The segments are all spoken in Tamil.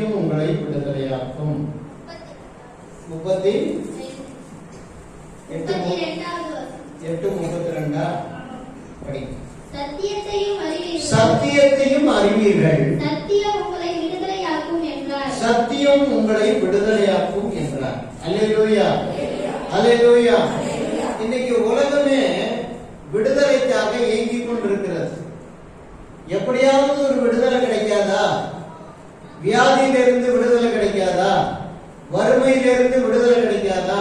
சத்தியம் உங்களை விடுதலையாக்கும் முப்பத்தி எட்டு முப்பத்தி மு- இரண்டாவது வசனம். எட்டு முப்பத்தி ரெண்டா படி சத்தியத்தையும் அறிவீர்கள் சத்தியத்தையும் அறிவீர்கள் சத்தியம் உங்களை விடுதலையாக்கும் என்றார் சத்தியம் உங்களை விடுதலையாக்கும் என்றார் அல்லேலூயா அல்லேலூயா இன்னைக்கு உலகமே விடுதலைக்காக ஏங்கிக் கொண்டிருக்கிறது எப்படியாவது ஒரு விடுதலை கிடைக்காதா வியாதியிலிருந்து விடுதலை கிடைக்காதா வறுமையிலிருந்து விடுதலை கிடைக்காதா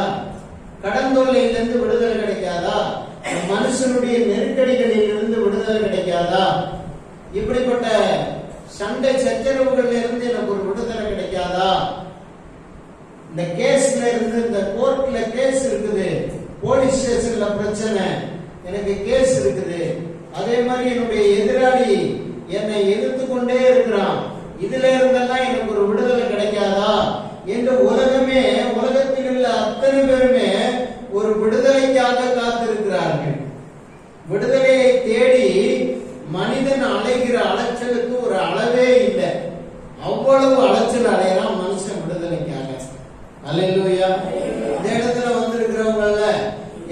கடன் விடுதலை கிடைக்காதா? மனுஷனுடைய நெருக்கடிகளில் இருந்து விடுதலை கிடைக்காதா? இப்படிப்பட்ட சண்டை சச்சரவுகள்ல இருந்து எனக்கு ஒரு விடுதலை கிடைக்காதா? இந்த கேஸ்ல இருந்து இந்த கோர்ட்ல கேஸ் இருக்குது. போலீஸ் ஸ்டேஷன்ல பிரச்சனை. எனக்கு கேஸ் இருக்குது. அதே மாதிரி என்னுடைய எதிராளி என்னை எதிர்த்து கொண்டே இருக்கிறான். இதுல இருந்தெல்லாம் எனக்கு ஒரு விடுதலை கிடைக்காதா? என்று உலகமே உலகத்தில் உள்ள அத்தனை பேருமே விடுதலைக்காக காத்திருக்கிறார்கள். விடுதலையை தேடி மனிதன் அலைகிற அலைச்சலுக்கு ஒரு அளவே இல்லை. அவ்வளவு அலைச்சல் அலையலாம் மனுஷன் விடுதலைக்காக. அல்லேலூயா. இந்த இடத்துல வந்திருக்கிறவங்கள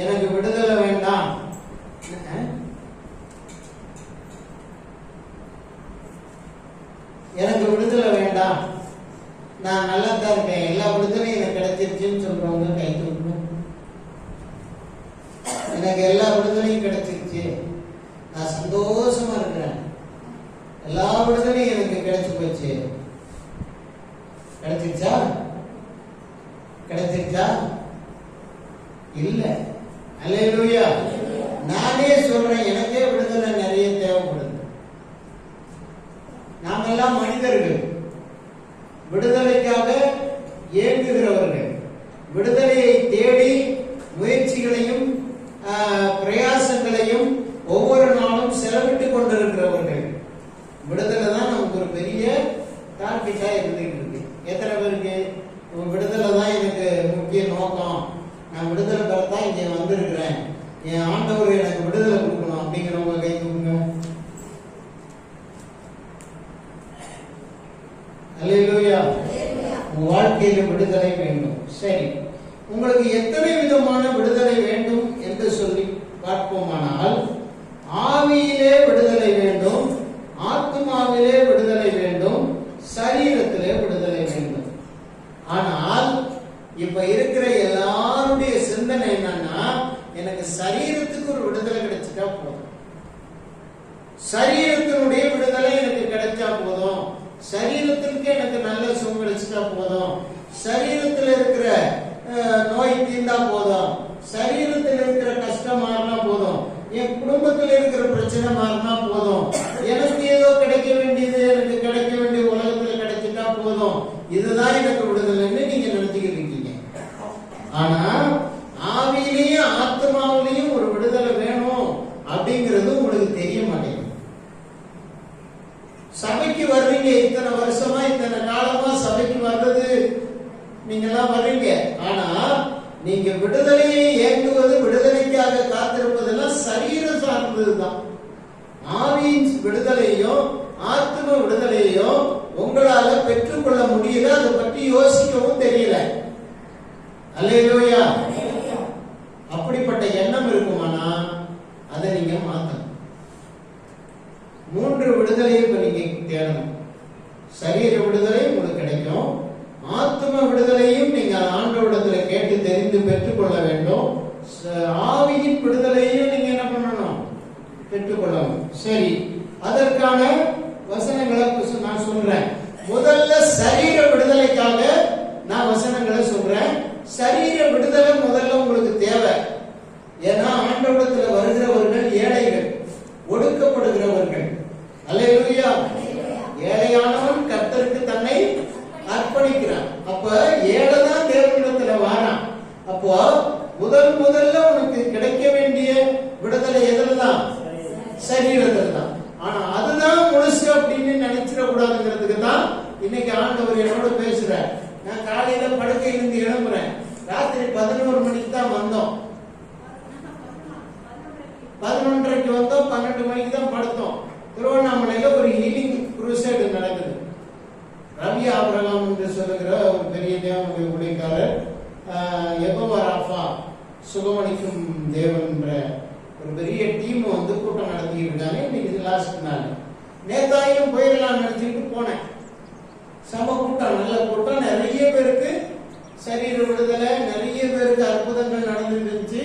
எனக்கு விடுதலை வேண்டாம். எனக்கு விடுதலை வேண்டாம். நான் நல்லா தான் இருக்கேன். எல்லா விடுதலையும் எனக்கு கிடைச்சிருச்சுன்னு சொல்றவங்க கை எனக்கு எல்லா விடுதலையும் கிடைச்சிருச்சு. நான் சந்தோஷமா இருக்கிறேன். எல்லா விடுதலையும் எனக்கு கிடைச்சு போச்சு கிடைச்சிருச்சா கிடைச்சிருச்சா இல்ல அல்லேலூயா நானே சொல்றேன் எனக்கே விடுதலை நிறைய தேவைப்படுது நாமெல்லாம் மனிதர்கள் விடுதலைக்காக ஏங்குகிறவர்கள் விடுதலையை தேடி முயற்சிகளையும் ஆஹ், பிரயாசங்களையும் ஒவ்வொரு நாளும் செலவிட்டு கொண்டிருக்கிறவர்கள் விடுதலை தான் நமக்கு ஒரு பெரிய டாபிக்கா இருந்துகிட்டு இருக்கு. எத்தனை பேருக்கு? விடுதலை தான் எனக்கு முக்கிய நோக்கம். நான் விடுதலை பெறத்தான் இங்க வந்திருக்கிறேன். என் ஆண்டவர் எனக்கு விடுதலை கொடுக்கணும் அப்படிங்கிறவங்க கை தூக்குங்க அல்லேலூயா உங்க வாழ்க்கையில விடுதலை வேண்டும் சரி உங்களுக்கு எத்தனை விதமான விடுதலை வேண்டும் என்று சொல்லி பார்ப்போமானால் ஆவியிலே விடுதலை வேண்டும் ஆத்மாவிலே விடுதலை வேண்டும் சரீரத்திலே விடுதலை வேண்டும் ஆனால் இப்ப இருக்கிற எல்லாருடைய சிந்தனை என்னன்னா எனக்கு சரீரத்துக்கு ஒரு விடுதலை கிடைச்சிட்டா போதும் சரீரத்தினுடைய விடுதலை எனக்கு கிடைச்சா போதும் சரீரத்திற்கு எனக்கு நல்ல சுகம் கிடைச்சிட்டா போதும் சரீரத்தில் இருக்கிற அஹ், நோய் தீர்ந்தா போதும். சரீரத்தில் இருக்கிற கஷ்டம் மாறினா போதும். என் குடும்பத்தில் இருக்கிற பிரச்சனை மாறினா போதும் எனக்கு ஏதோ கிடைக்க வேண்டியது எனக்கு கிடைக்க வேண்டிய உலகத்துல கிடைச்சிட்டா போதும் இதுதான் எனக்கு விடுதலைன்னு நீங்க நினைச்சுக்கிட்டு இருக்கீங்க ஆனா ஆவியிலையும் ஆத்மாவிலையும் ஒரு விடுதலை வேணும் அப்படிங்கிறது உங்களுக்கு தெரிய மாட்டேங்குது சபைக்கு வர்றீங்க இத்தனை வருஷமா இத்தனை காலமா சபைக்கு வர்றது நீங்க எல்லாம் வர்றீங்க ஆனா நீங்க விடுதலையை ஏங்குவது விடுதலைக்காக காத்திருப்பதெல்லாம் சரீரம் சார்ந்ததுதான் ஆவியின் விடுதலையும் ஆத்ம விடுதலையும் உங்களால பெற்றுக்கொள்ள முடியல அதை பற்றி யோசிக்கவும் தெரியல அல்லேலூயா அப்படிப்பட்ட எண்ணம் இருக்குமானா அதை நீங்க மாத்தணும் மூன்று விடுதலையை இப்ப நீங்க தேடணும். சரீர விடுதலை உங்களுக்கு கிடைக்கும். ஆத்ம விடுதலையும் நீங்க ஆண்டவரிடத்துல கேட்டு தெரிந்து பெற்றுக்கொள்ள வேண்டும். ச- ஆவியின் விடுதலையும் நீங்க என்ன பண்ணணும்? பெற்றுக்கொள்ளணும். சரி. அதற்கான வசனங்களை நான் சொல்றேன். முதல்ல சரீர விடுதலைக்காக நான் வசனங்களை சொல்றேன். சரீர விடுதலை முதல்ல உங்களுக்கு தேவை. ஏன்னா ஆண்டவரிடத்துல வருகிறவர்கள் ஏழைகள். ஒடுக்கப்படுகிறவர்கள். அல்லேலூயா. ஏழையானவன் கர்த்தருக்கு தன்னை அர்ப்பணிக்கிறான். அப்ப ஏழைதான் தேவனிடத்துல வாரான். அப்போ முதல் முதல்ல உனக்கு கிடைக்க வேண்டிய விடுதலை எதில் தான் சரீரத்தில் தான் ஆனா அதுதான் முழுசு அப்படின்னு நினைச்சிட கூடாதுங்கிறதுக்கு தான் இன்னைக்கு ஆண்டவர் என்னோட பேசுறார். நான் காலையில படுக்கையிலிருந்து எழும்புறேன். ராத்திரி பதினோரு மணிக்கு தான் வந்தோம். மணிக்கு வந்தோம் பன்னெண்டு மணிக்கு தான் படுத்தோம். திருவண்ணாமலையில ஒரு ஹீலிங் குரூசைடு நடக்குது. ரவி ஆபிரகாம் என்று சொல்லுகிற ஒரு பெரிய தேவனுடைய உடைக்காரர் எபவா ராஃபா சுகமளிக்கும் தேவன்ற ஒரு பெரிய டீம் வந்து கூட்டம் நடத்திட்டு இருக்காங்க. இன்னைக்கு லாஸ்ட் நாள். நேத்தாயும் போயிடலாம் நினைச்சிட்டு போனேன். சம கூட்டம் நல்ல கூட்டம். நிறைய பேருக்கு சரீர விடுதலை நிறைய பேருக்கு அற்புதங்கள் நடந்துட்டு இருந்துச்சு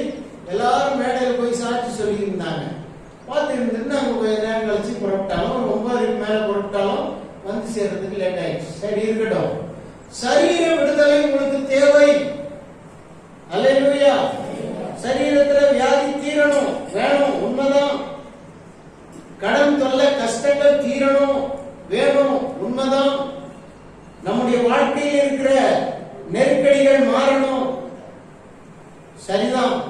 எல்லாரும் மேடையில் போய் சாட்சி பார்த்துட்டு நாங்கள் கொஞ்ச நேரம் கழிச்சு புறப்பட்டாலும் ஒரு மேல புறப்பட்டாலும் வந்து சேர்றதுக்கு லேட் ஆயிடுச்சு. சரி இருக்கட்டும். சரீர விடுதலை உங்களுக்கு தேவை. அல்லையா சரீரத்துல வியாதி தீரணும் வேணும் உண்மைதான். கடன் தொல்லை கஷ்டங்கள் தீரணும் வேணும் உண்மைதான். நம்முடைய வாழ்க்கையில் இருக்கிற நெருக்கடிகள் மாறணும். சரிதான்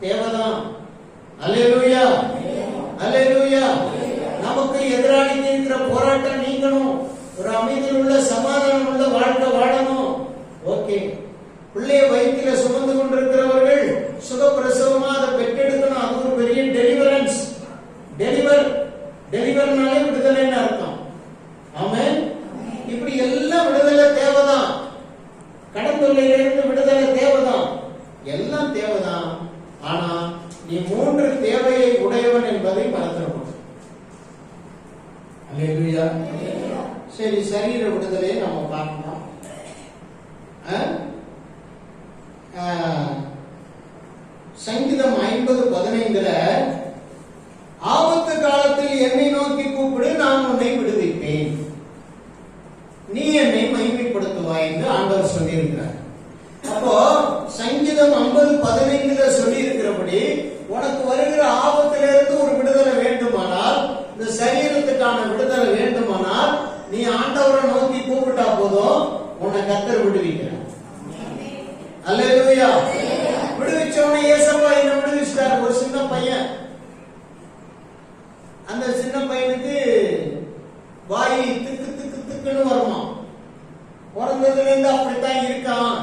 தேவைதான். அல்லையா இருக்கிற போராட்டம் நீங்கணும். ஒரு அமைதியில் உள்ள சமாதானம் உள்ள வாழ்க்கை வாழணும். ஓகே. பிள்ளைய வயிற்றுல சுமந்து கொண்டிருக்க சுகப்பிரசவமா அதை பெற்றெடுக்கணும் அது ஒரு பெரிய டெலிவரன்ஸ் டெலிவர் டெலிவர்னாலே விடுதலைன்னு அர்த்தம் ஆமென் இப்படி எல்லாம் விடுதலை தேவைதான் கடன் தொல்லையிலிருந்து விடுதலை தேவைதான் எல்லாம் தேவைதான் ஆனா நீ மூன்று தேவையை உடையவன் என்பதை மறந்துடணும் அல்லேலூயா சரி சரீர விடுதலையை நம்ம பார்க்கணும். சங்கீதம் ஐம்பது பதினைந்துல ஆபத்து காலத்தில் என்னை நோக்கி கூப்பிடு நான் உன்னை விடுவிப்பேன். நீ என்னை மகிமைப்படுத்துவாய் என்று ஆண்டவர் சொல்லியிருக்கிறார். அப்போ சங்கீதம் ஐம்பது பதினைந்து சொல்லி இருக்கிறபடி உனக்கு வருகிற ஆபத்திலிருந்து ஒரு விடுதலை வேண்டுமானால் இந்த சரீரத்துக்கான விடுதலை வேண்டுமானால் நீ ஆண்டவரை நோக்கி கூப்பிட்டா போதும் உன்னை கத்தர் விடுவிக்கிறார். அல்லேலூயா. விடுவிச்சவனை ஏசப்பா என்ன விடுவிச்சிட்டாரு. ஒரு சின்ன பையன். அந்த சின்ன பையனுக்கு வாய் திக்கு திக்கு திக்குன்னு வருமா பிறந்ததுல இருந்து அப்படித்தான் இருக்கான்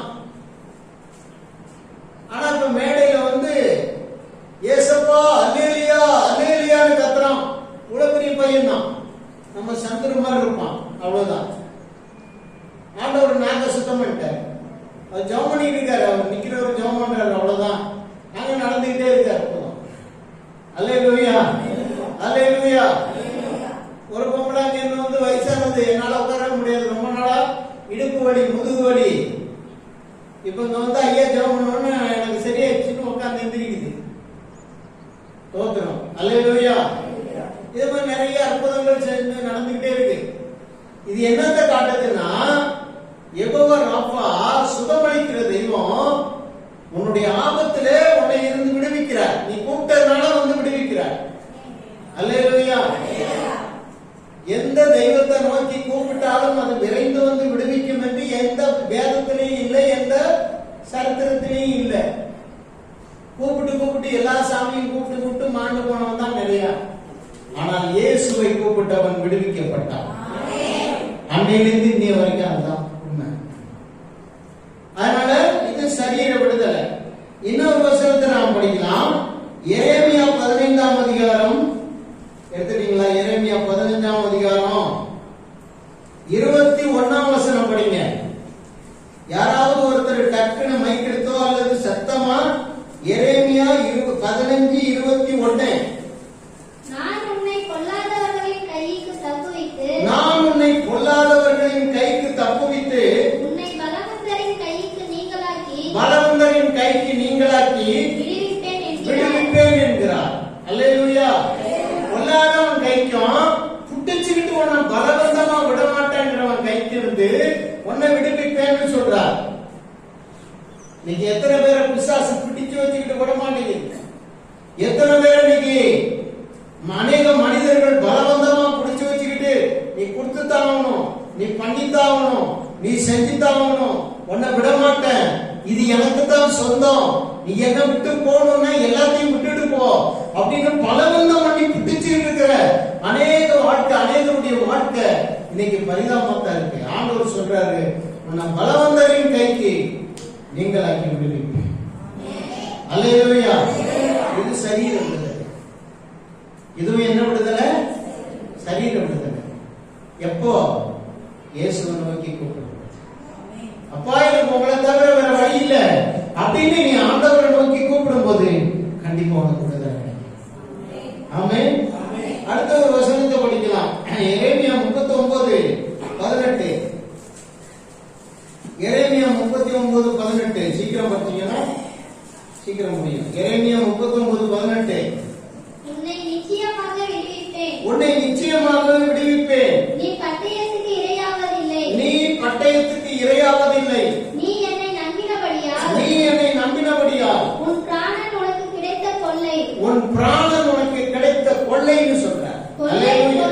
ஆனா இப்ப மேடையில வந்து ஏசப்பா அல்லேலியா அல்லேலியான்னு கத்துறான் இவ்வளவு பெரிய பையன் தான் நம்ம சந்திர மாதிரி இருப்பான் அவ்வளவுதான் ஆண்டவர் நாங்க சுத்தம் பண்ணிட்டார் அவர் ஜெபம் பண்ணிட்டு இருக்காரு அவர் நிக்கிறவர் ஜெபம் பண்றாரு அவ்வளவுதான் நாங்க நடந்துகிட்டே இருக்காரு போதும் அல்லேலூயா அல்லேலூயா ஒரு பொம்பளை என்ன வந்து வயசானது என்னால உட்கார முடியாது ரொம்ப நாளா இடுப்பு வலி முதுகு வலி இப்ப இங்க வந்து ஐயா ஜெபம் பண்ணோன்னு எனக்கு சரியாயிடுச்சுன்னு உட்கார்ந்து எந்திரிக்குது தோத்துறோம் அல்லேலூயா இது மாதிரி நிறைய அற்புதங்கள் செஞ்சு நடந்துகிட்டே இருக்கு இது என்னத்தை காட்டுதுன்னா எகோவா ராப்பா சுகமளிக்கிற தெய்வம் உன்னுடைய ஆபத்திலே உன்னை இருந்து விடுவிக்கிறார் நீ கூப்பிட்டதுனால வந்து விடுவிக்கிறார் அல்லேலூயா எந்த தெய்வத்தை நோக்கி கூப்பிட்டாலும் அது விரைந்து வந்து விடுவிக்கும் என்று எந்த வேதத்திலையும் இல்லை எந்த சரித்திரத்திலையும் இல்லை. கூப்பிட்டு கூப்பிட்டு எல்லா சாமியும் கூப்பிட்டு கூப்பிட்டு மாண்டு போனவன் தான் நிறைய. ஆனால் இயேசுவை கூப்பிட்டவன் விடுவிக்கப்பட்டான். அன்னையிலிருந்து இன்னைய வரைக்கும் சொல்லி விடுவித்தேன் என்கிறார். அல்லேலூயா. கொல்லாதவன் கைக்கும் புட்டிச்சுக்கிட்டு உன்னை பலவந்தமா விட மாட்டேங்கிறவன் கைத்திருந்து உன்னை விடுவிப்பேன்னு சொல்றார். நீங்க எத்தனை பேரை பிசாசு பிடிச்சு வச்சுக்கிட்டு விட மாட்டேங்குது எத்தனை பேர் இன்னைக்கு அநேக மனிதர்கள் பலவந்தமா பிடிச்சு வச்சுக்கிட்டு நீ கொடுத்துத்தாகணும் நீ பண்ணித்தாகணும் நீ செஞ்சுத்தாகணும் உன்னை விட இது எனக்கு தான் சொந்தம். நீ என்ன விட்டு போகணும்னா எல்லாத்தையும் விட்டுட்டு போ. அப்படின்னு பலவந்தம் பண்ணி பிடிச்சுக்கிட்டு இருக்கிற அநேக வாழ்க்கை அநேகருடைய வாழ்க்கை இன்னைக்கு பரிதாபத்தா இருக்கு. ஆண்டவர் சொல்றாரு நான் பலவந்தரின் கைக்கு நீங்களாக்கி விடுவீங்க அல்லையா இது சரீர விடுதலை. இதுவும் என்ன விடுதலை? சரீர விடுதலை. எப்போ? இயேசுவை நோக்கி கூப்பிடுறது அப்பா எனக்கு உங்களை தவிர வேற வழி இல்லை. அப்படின்னு நீ ஆண்டவரை நோக்கி கூப்பிடும் போது கண்டிப்பா உனக்கு விடுதலை கிடைக்கும் ஆமென் அடுத்த ஒரு வசனத்தை படிக்கலாம் எரேமியா முப்பத்தி ஒன்பது பதினெட்டு எரேமியா முப்பத்தி ஒன்பது பதினெட்டு சீக்கிரம் பார்த்தீங்கன்னா சீக்கிரம் முடியும் எரேமியா முப்பத்தி ஒன்பது பதினெட்டு உன்னை நிச்சயமாக விடுவிப்பேன் உன்னை நிச்சயமாக விடுவிப்பேன் நீ பட்டயத்துக்கு இரையாவதில்லை நீ பட்டயத்துக்கு இரையாவதில்லை நீ என்னை நம்பினபடியால் நீ என்னை நம்பினபடியால் உன் பிராணன் உனக்கு கிடைத்த கொள்ளை உன் பிராணன் உனக்கு கிடைத்த கொள்ளைன்னு சொல்ற கொள்ளை அல்லேலூயா.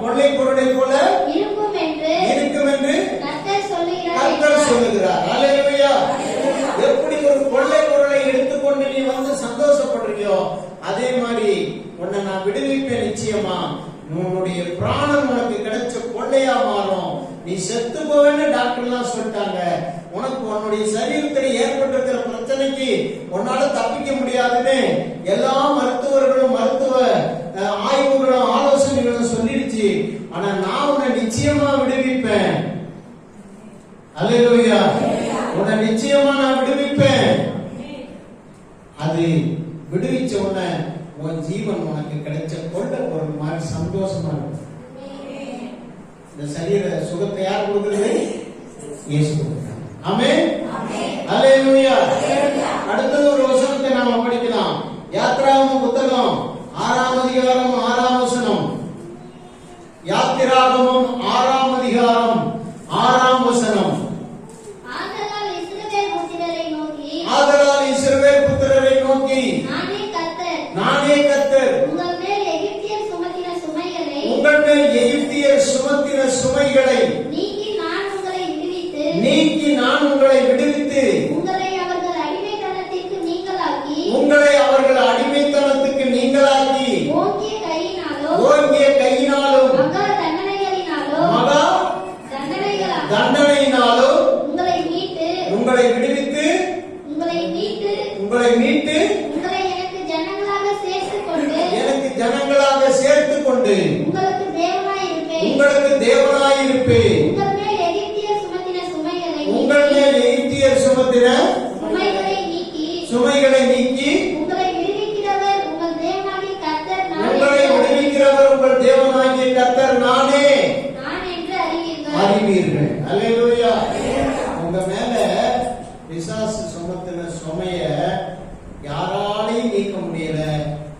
பொருளை பொருளை போல இருக்கும் என்று இருக்கும் என்று கர்த்தர் சொல்லுகிறார் கர்த்தர் என்றார். சொல்லுகிறார் அல்லேலூயா எப்படி ஒரு கொள்ளை பொருளை எடுத்துக்கொண்டு நீ வந்து சந்தோஷப்படுறியோ அதே மாதிரி உன்னை நான் விடுவிப்பேன் நிச்சயமா உன்னுடைய பிராணன் உனக்கு கிடைச்ச கொள்ளையா மாறும் நீ செத்து போவேன்னு டாக்டர்லாம் சொல்லிட்டாங்க உனக்கு உன்னுடைய சரீரத்தில் ஏற்பட்டிருக்கிற பிரச்சனைக்கு உன்னால தப்பிக்க முடியாதுன்னு எல்லா மருத்துவர்களும் மருத்துவ அஹ், ஆய்வுகளும் ஆலோசனைகளும் சொல்லிடுச்சு ஆனா நான் உன்னை நிச்சயமா விடுவிப்பேன் அல்லேலூயா உன்னை நிச்சயமா நான் விடுவிப்பேன் அது விடுவிச்ச உடனே உன் ஜீவன் உனக்கு கிடைச்ச கொண்ட ஒரு மாதிரி சந்தோஷமா இருக்கும் இந்த சரீர சுகத்தை யார் கொடுக்கிறது இயேசு கொடுக்கிறார் ஆமென்? அல்லேலூயா. அடுத்தது ஒரு வசனத்தை நாம படிக்கலாம். யாத்ராகம புத்தகம். ஆறாம் அதிகாரம் ஆறாம் வசனம் யாத்திராகமம் ஆறாம் அதிகாரம் ஆறாம் வசனம் ஆதலால் இஸ்ரவேல் புத்திரரை நோக்கி ஆதலால் இஸ்ரவேல் புத்திரரை நோக்கி நானே கர்த்தர் நானே கர்த்தர் உங்கள் மேல் எகிப்தியர் சுமத்தின சுமைகளை உங்கள் மேல் எகிப்தியர் சுமத்தின சுமைகளை நீக்கி நான் உங்களை விடுவித்து நீக்கி நான் உங்களை விடுவித்து உங்களை அவர்கள் அடிமைத்தனத்திற்கு நீங்களாக்கி உங்களை அவர்கள் அடிமைத்தனத்துக்கு நீங்களாக்கி ஓங்கிய கையினாலோ ஓங்கிய கையினாலும் மகா தண்டனைகளினாலோ மகா தண்டனைகளால் தண்டனையினாலும் உங்களை மீட்டு உங்களை விடுவித்து உங்களை மீட்டு உங்களை மீட்டு உங்களை எனக்கு ஜனங்களாக சேர்த்துக் கொண்டு எனக்கு ஜனங்களாக சேர்த்து கொண்டு உங்களுக்கு தேவனாய் இருப்பேன். உங்களுக்கு தேவனாயிருப்பேன் உங்கள் மேல் எகிப்தியர் சுமத்தின சுமைகளை உங்கள் மேல் எகிப்தியர் சுமத்தின சுமைகளை நீக்கி சுமைகளை நீக்கி உங்களை விடுவிக்கிறவர் உங்கள் தேவனாகிய கர்த்தர் நானே உங்களை என்று விடுவிக்கிறவர் உங்கள் தேவனாகிய கர்த்தர் நானே நான் என்று அறிவீர்கள் அறிவீர்கள் அல்லேலூயா உங்க மேல பிசாசு சுமத்தின சுமைய யாராலையும் நீக்க முடியல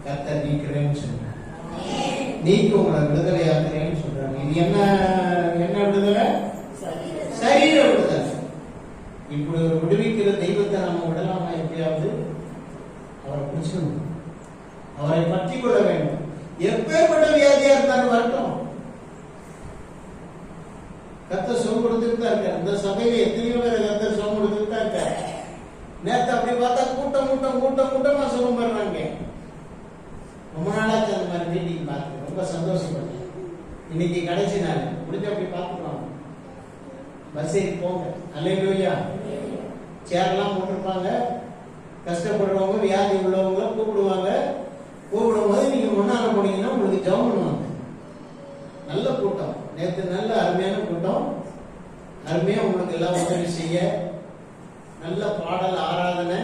கர்த்தர் நீக்கிறேன்னு சொல்றாங்க நீக்க உங்களை விடுதலையாக்குறேன்னு சொல்றாங்க இது என்ன என்ன விடுதலை சரீர விடுதலை இப்படி ஒரு விடுவிக்கிற தெய்வத்தை நம்ம விடலாமா எப்படியாவது அவரை பிடிச்சிக்கணும் அவரை பற்றி கொள்ள வேண்டும் எப்பேற்பட்ட எல்லாரும் வரட்டும்? கத்த சுகம் கொடுத்துட்டு தான் இருக்காரு. இந்த சபையில எத்தனையோ பேர் கத்த சுகம் கொடுத்துட்டு தான் இருக்காரு. நேத்து அப்படி பார்த்தா கூட்டம் கூட்டம் கூட்டம் கூட்டமா சுகம் பண்றாங்க ரொம்ப நாளாச்சு அந்த மாதிரி மீட்டிங் பார்த்து. ரொம்ப சந்தோஷப்பட்டேன். இன்னைக்கு கடைசி நாள். முடிஞ்ச அப்படி பார்த்துக்கலாம். பஸ் ஏறி போங்க. அல்லையா சேர்லாம் போட்டிருப்பாங்க. கஷ்டப்படுறவங்க வியாதி உள்ளவங்க கூப்பிடுவாங்க. கூப்பிடும் போது நீங்க முன்னால போனீங்கன்னா உங்களுக்கு ஜவுன் பண்ணுவாங்க. நேற்று நல்ல அருமையான கூட்டம். அருமையா உங்களுக்கு எல்லாம் உதவி செய்ய நல்ல பாடல் ஆராதனை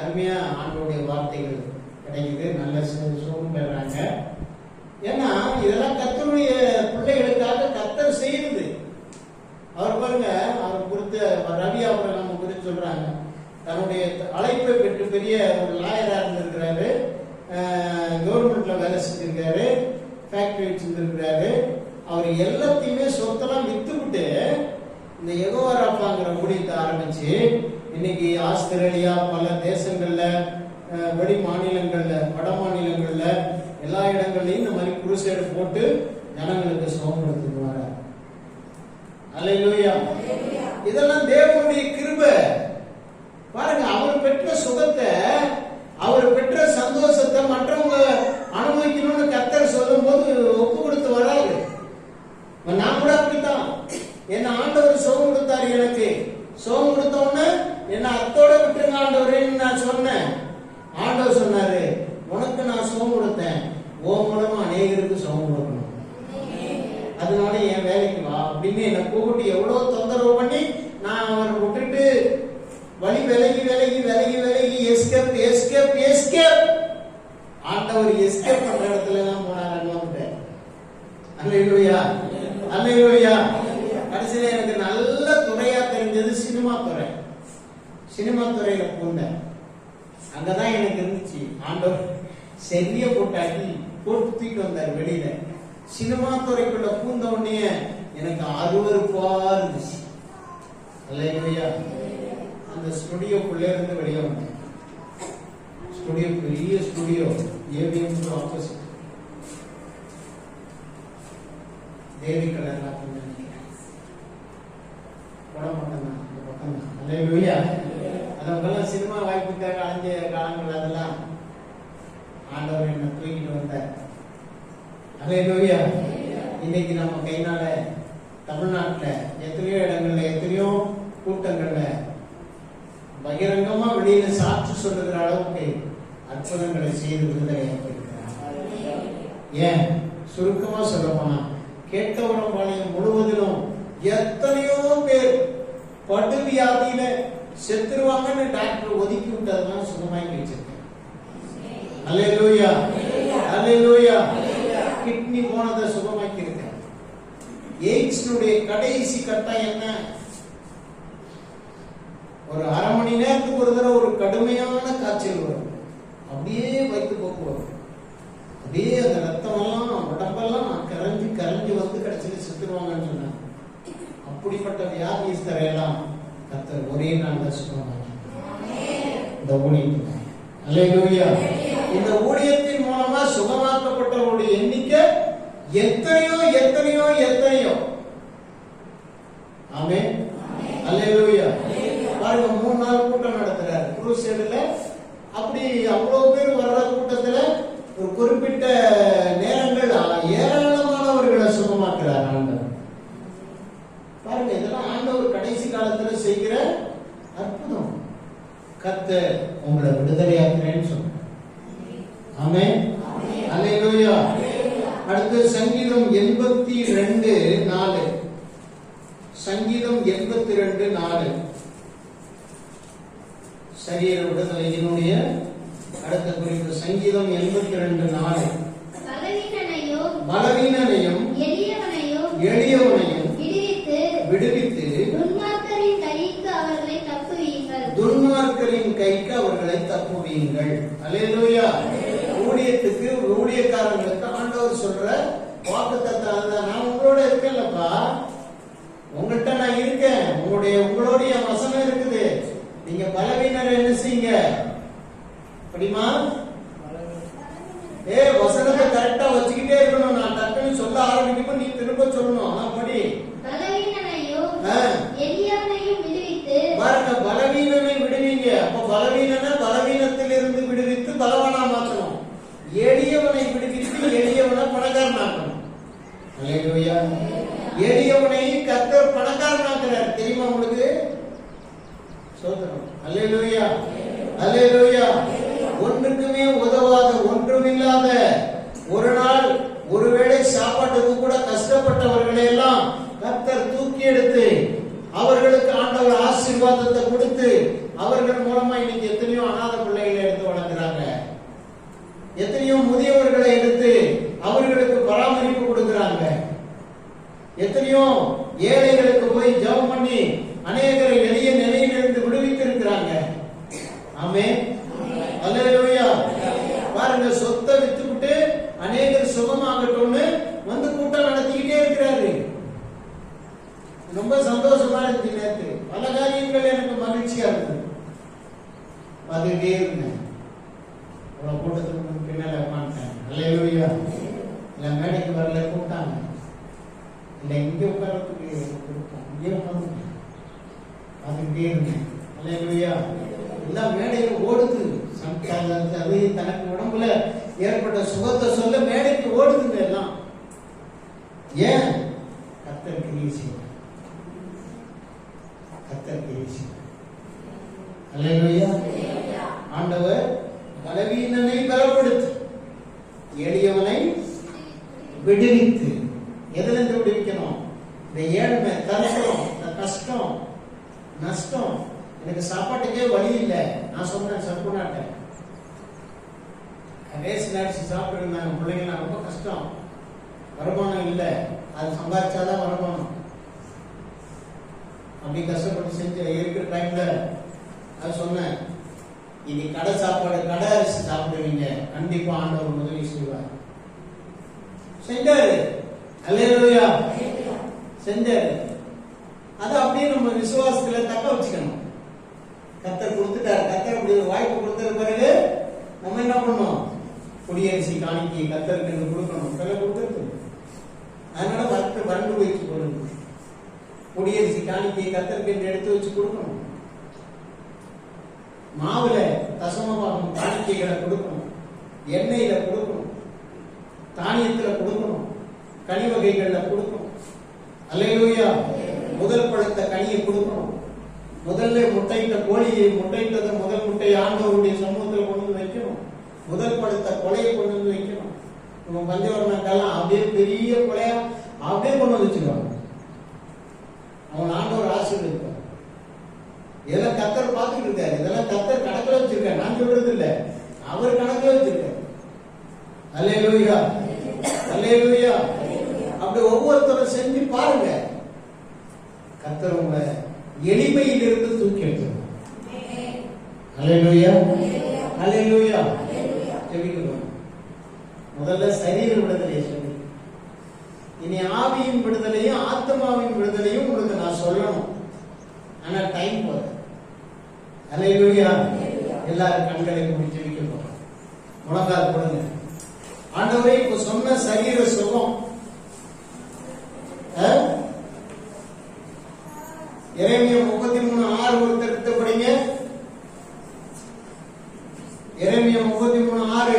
அருமையா ஆண்டோடைய வார்த்தைகள் கிடைக்குது. நல்ல சுகம் பெறாங்க. ஏன்னா இதெல்லாம் கத்தருடைய பிள்ளைகளுக்காக கத்தர் செய்யுது அவர் பாருங்க அவர் குறித்து ரவி அவரை நம்ம குறித்து சொல்றாங்க. தன்னுடைய அழைப்பை பெற்று பெரிய ஒரு லாயராக இருந்திருக்கிறாரு. கவர்மெண்ட்ல வேலை செஞ்சிருக்காரு. ஃபேக்டரி வச்சிருந்திருக்கிறாரு. அவர் எல்லாத்தையுமே சொத்தெல்லாம் வித்துவிட்டு ஆரம்பிச்சு இன்னைக்கு ஆஸ்திரேலியா பல தேசங்கள்ல அஹ், வெளி மாநிலங்கள்ல வட மாநிலங்கள்ல எல்லா இடங்கள்லயும் இந்த மாதிரி குருசேடு போட்டு ஜனங்களுக்கு சுகம் கொடுத்துட்டு வர இதெல்லாம் தேவனுடைய கிருப. பாருங்க அவர் பெற்ற சுகத்தை அவர் பெற்ற சந்தோஷத்தை மற்றவங்க அனுபவிக்கணும்னு கத்த சொல்லும் போது ஒப்பு கொடுத்து வராது நான் கூட அப்படித்தான் என்ன ஆண்டவர் சுகம் கொடுத்தாரு எனக்கு சுகம் கொடுத்த உடனே என்ன அத்தோட விட்டுருங்க ஆண்டவரேன்னு நான் சொன்னேன் ஆண்டவர் சொன்னாரு உனக்கு நான் சுகம் கொடுத்தேன் ஓ மூலமா அநேகருக்கு சுகம் கொடுக்கணும் அதனால என் வேலைக்கு வா அப்படின்னு என்னை கூப்பிட்டு எவ்வளவு தொந்தரவு பண்ணி நான் அவரை விட்டுட்டு வழி விலகி விலகி விலகி விலகி எஸ்கேப் எஸ்கேப் எஸ்கேப் ஆண்டவர் எஸ்கேப் பண்ற இடத்துல தான் போனார் அல்லேலூயா அல்லேலூயா கடைசியில எனக்கு நல்ல துறையா தெரிஞ்சது சினிமா துறை சினிமா துறையில பூந்தேன் அங்கதான் எனக்கு இருந்துச்சு ஆண்டவர் செரிய போட்டாக்கி போட்டு தூக்கிட்டு வந்தார் வெளியில சினிமா துறைக்குள்ள பூந்த உடனே எனக்கு அருவருப்பா இருந்துச்சு அல்லேலூயா அந்த ஸ்டுடியோக்குள்ளே இருந்து வெளியே வந்தேன் ஸ்டுடியோ பெரிய ஸ்டுடியோ ஏவிஎம் ஆப்போசிட் தேவி கலர்ல கொஞ்சம் நினைக்கிறேன் போட மாட்டேன் இந்த பக்கம் அதெல்லாம் சினிமா வாய்ப்புக்காக அலைஞ்ச காலங்கள் அதெல்லாம் ஆண்டவர் என்ன தூக்கிட்டு வந்தார் அல்லேலூயா இன்னைக்கு நம்ம கைனால தமிழ்நாட்டுல எத்தனையோ இடங்கள்ல எத்தனையோ கூட்டங்கள்ல பகிரங்கமா வெளியில சாட்சி சொல்லுகிற அளவுக்கு அற்புதங்களை செய்து விடுதலை ஏன்? சுருக்கமா சொல்ல போனா கேட்டவரம் பாளையம் முழுவதிலும் எத்தனையோ பேர் பட்டு வியாதியில செத்துருவாங்கன்னு டாக்டர் ஒதுக்கி விட்டதெல்லாம் சுகமாக்கி வச்சிருக்கேன். அல்லேலூயா. அல்லேலூயா. கிட்னி போனதை சுகமாக்கி இருக்கேன். எய்ட்ஸ்னுடைய கடைசி கட்டம் என்ன? ஒரு அரை மணி நேரத்துக்கு ஒரு தடவை ஒரு கடுமையான காய்ச்சல் வரும். அப்படியே வயிற்று போக்கு வரும். அப்படியே அந்த ரத்தம் எல்லாம் உடம்பெல்லாம் கடைசியில் சொன்னாங்க. அப்படிப்பட்ட வியாதிஸ்தரை எல்லாம் கத்தர் ஒரே நாள் தரிசனம் இந்த ஊழியத்தில் அல்லேலூயா இந்த ஊழியத்தின் மூலமா சுகமாக்கப்பட்டவருடைய எண்ணிக்கை எத்தனையோ எத்தனையோ எத்தனையோ. ஆமே அல்லேலூயா பாருங்க மூணு நாள் கூட்டம் நடத்துறாரு. குருசேடுல அப்படி அவ்வளவு பேர் வர்ற கூட்டத்துல ஒரு குறிப்பிட்ட நேரங்கள் ஏராளமானவர்களை சுகமாக்குறார் ஆண்டவர் பாருங்க இதெல்லாம் ஆண்டவர் கடைசி காலத்துல செய்கிற அற்புதம் கர்த்தர் உங்களை விடுதலையாக்குறேன்னு சொன்னார் ஆமே அல்லேலூயா. அடுத்து சங்கீதம் எண்பத்தி ரெண்டு நாலு. சங்கீதம் எண்பத்தி ரெண்டு நாலு. சரீர விடுதலையினுடைய அடுத்த குறிப்பு. சங்கீதம் எண்பத்தி ரெண்டு நாலு. பலவீனனையும் எளியவனையும் விடுவித்து துன்மார்க்கரின் கைக்கு அவர்களை தப்புவீங்கள். துன்மார்க்கரின் ஊழியத்துக்கு ஊழியக்காரங்களுக்கு ஆண்டவர் சொல்ற வாக்குத்தத்தை நான் உங்களோட இருக்கேன்லப்பா. உங்கள்கிட்ட நான் இருக்கேன். உங்களுடைய உங்களுடைய வசனம் இருக்குது. நீங்க பலவீனர் என்ன செய்யுங்க அப்படிமா? ஏ வசனத்தை கரெக்டா வச்சுக்கிட்டே இருக்கணும். நான் டக்குன்னு சொல்ல ஆரம்பிக்கும் நீ திரும்ப சொல்லணும். எளியவனை விடுவித்து. எதுலேருந்து விடுவிக்கணும்? இந்த ஏழ்மை தரிசனம் இந்த கஷ்டம் நஷ்டம். எனக்கு சாப்பாட்டுக்கே வழி இல்லை. நான் சொன்னேன் சர்க்குனாட்ட ரேஸ் அரிசி சாப்பிட்டு இருந்தாங்க பிள்ளைங்கலாம் ரொம்ப கஷ்டம். வருமானம் இல்லை. அது சம்பாதிச்சாதான் வருமானம். அப்படி கஷ்டப்பட்டு செஞ்ச இருக்கிற டைம்ல அது சொன்னேன் இனி கடை சாப்பாடு கடை அரிசி சாப்பிடுவீங்க கண்டிப்பா ஆண்டவர் உதவி செய்வார். செஞ்சாரு. அல்லேலூயா. செஞ்சாரு. அது அப்படியே நம்ம விசுவாசத்துல தக்க வச்சுக்கணும். கத்தர் கொடுத்துட்டாரு. கத்தர் அப்படி வாய்ப்பு கொடுத்தது பிறகு நம்ம என்ன பண்ணணும்? குடியரசி காணிக்கை கத்தருக்கு கொடுக்கணும். பிறகு கொடுத்துருக்கு அதனால வறட்டு வறண்டு வச்சு கொடுக்கணும் குடியரசி காணிக்கை கத்தருக்கு எடுத்து வச்சு கொடுக்கணும். மாவுல தசமபாகம் காணிக்கைகளை கொடுக்கணும். எண்ணெயில கொடுக்கணும். தானியத்துல கொடுக்கணும். கனி வகைகள்ல கொடுக்கணும். அல்லேலூயா. முதல் பழுத்த கனியை கொடுக்கணும். முதல்ல முட்டையிட்ட கோழியை முட்டையிட்டதை முதல் முட்டையை ஆண்டவருடைய சமூகத்துல கொண்டு வந்து வைக்கணும். முதல் பழுத்த கொலையை கொண்டு வந்து வைக்கணும். நம்ம பஞ்சவர்ணக்கெல்லாம் அப்படியே பெரிய கொலையா அப்படியே கொண்டு வந்து வச்சிருக்காங்க. அவன் ஆண்டவர் ஆசீர்வதிப்பார். இதெல்லாம் கத்தர் பார்த்துட்டு இருக்காரு. இதெல்லாம் கத்தர் கணக்கில் வச்சிருக்காரு. நான் சொல்றது இல்ல. அவர் கணக்கில் வச்சிருக்காரு. அல்லே நோய்யா அப்படி ஒவ்வொருத்தரும் செஞ்சு பாருங்க. கத்தர் உங்களை எளிமையிலிருந்து தூக்கி எடுத்துருவார் அல்லேலூயா. அல்லேலூயா. ஜெபிக்கணும் முதல்ல சரீர விடுதலையை சொல்லி. இனி ஆவியின் விடுதலையும் ஆத்மாவின் விடுதலையும் உங்களுக்கு நான் சொல்லணும். ஆனா டைம் போல அல்லேலூயா எல்லாரும் கண்களை முடிச்சு வைக்கணும் முழங்கால் கொடுங்க. ஆண்டவரே இப்ப சொன்ன சரீர சுகம். இறைமைய முப்பத்தி மூணு ஆறு ஒருத்தர் எடுத்து படிங்க. இறைமைய முப்பத்தி மூணு ஆறு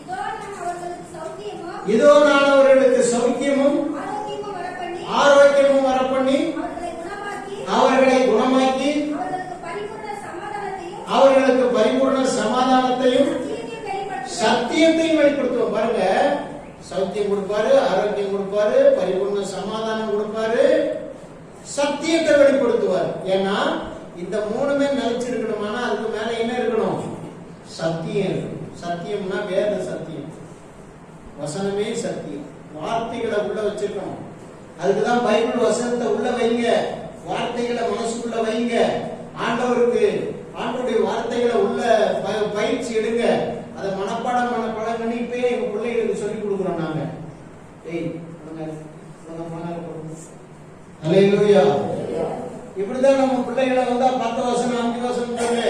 இதோ நான் அவர்களுக்கு சௌக்கியமும் இதோ நான் அவர்களுக்கு சௌக்கியமும் ஆரோக்கியமும் வரப்பண்ணி ஆரோக்கியமும் வரப்பண்ணி அவர்களை குணமாக்கி அவர்களை குணமாக்கி அவர்களுக்கு பரிபூர்ண சமாதானத்தையும் அவர்களுக்கு பரிபூர்ண சமாதானத்தையும் சத்தியத்தையும் வெளிப்படுத்துவோம். பாருங்க. சௌத்தியம் கொடுப்பாரு ஆரோக்கியம் கொடுப்பாரு பரிபூர்ண சமாதானம் கொடுப்பாரு சத்தியத்தை வெளிப்படுத்துவார். ஏன்னா இந்த மூணுமே நிலைச்சிருக்கணுமானா அதுக்கு மேல என்ன இருக்கணும்? சத்தியம் இருக்கணும். சத்தியம்னா வேத சத்தியம். வசனமே சத்தியம். வார்த்தைகளை உள்ள வச்சிருக்கணும். அதுக்குதான் பைபிள் வசனத்தை உள்ள வைங்க. வார்த்தைகளை மனசுக்குள்ள வைங்க. ஆண்டவருக்கு ஆண்டவருடைய வார்த்தைகளை உள்ள பயிற்சி எடுங்க. அதை மனப்பாடம் மனப்பாடம் பண்ணி இப்பயே எங்க பிள்ளைகளுக்கு சொல்லி கொடுக்குறோம் நாங்க. ஏய். அல்லேலூயா இப்படிதான் நம்ம பிள்ளைகளை வந்தா பத்து வசனம் அஞ்சு வசனம் சொல்லு.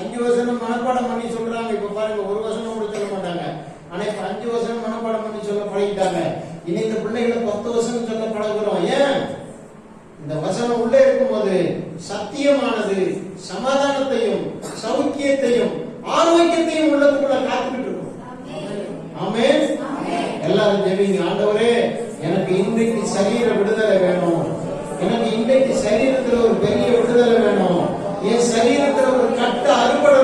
அஞ்சு வசனம் மனப்பாடம் பண்ணி சொல்றாங்க. இப்ப பாருங்க ஒரு வசனம் கூட சொல்ல மாட்டாங்க. ஆனா இப்ப அஞ்சு வசனம் மனப்பாடம் பண்ணி சொல்ல பழகிட்டாங்க. இனி இந்த பிள்ளைகளை பத்து வசனம் சொல்ல பழகுறோம். ஏன்? இந்த வசனம் உள்ளே இருக்கும்போது சத்தியமானது. சமாதானத்தையும் சௌக்கியத்தையும் ஆரோக்கியத்தையும் உள்ளதுக்குள்ள காத்துக்கிட்டு இருக்கோம் ஆமே எல்லாரும் ஜெபிங்க. ஆண்டவரே எனக்கு இன்றைக்கு சரீர விடுதலை வேணும். எனக்கு இன்றைக்கு சரீரத்துல ஒரு பெரிய விடுதலை வேணும். என் சரீரத்துல ஒரு கட்டு அறுபடை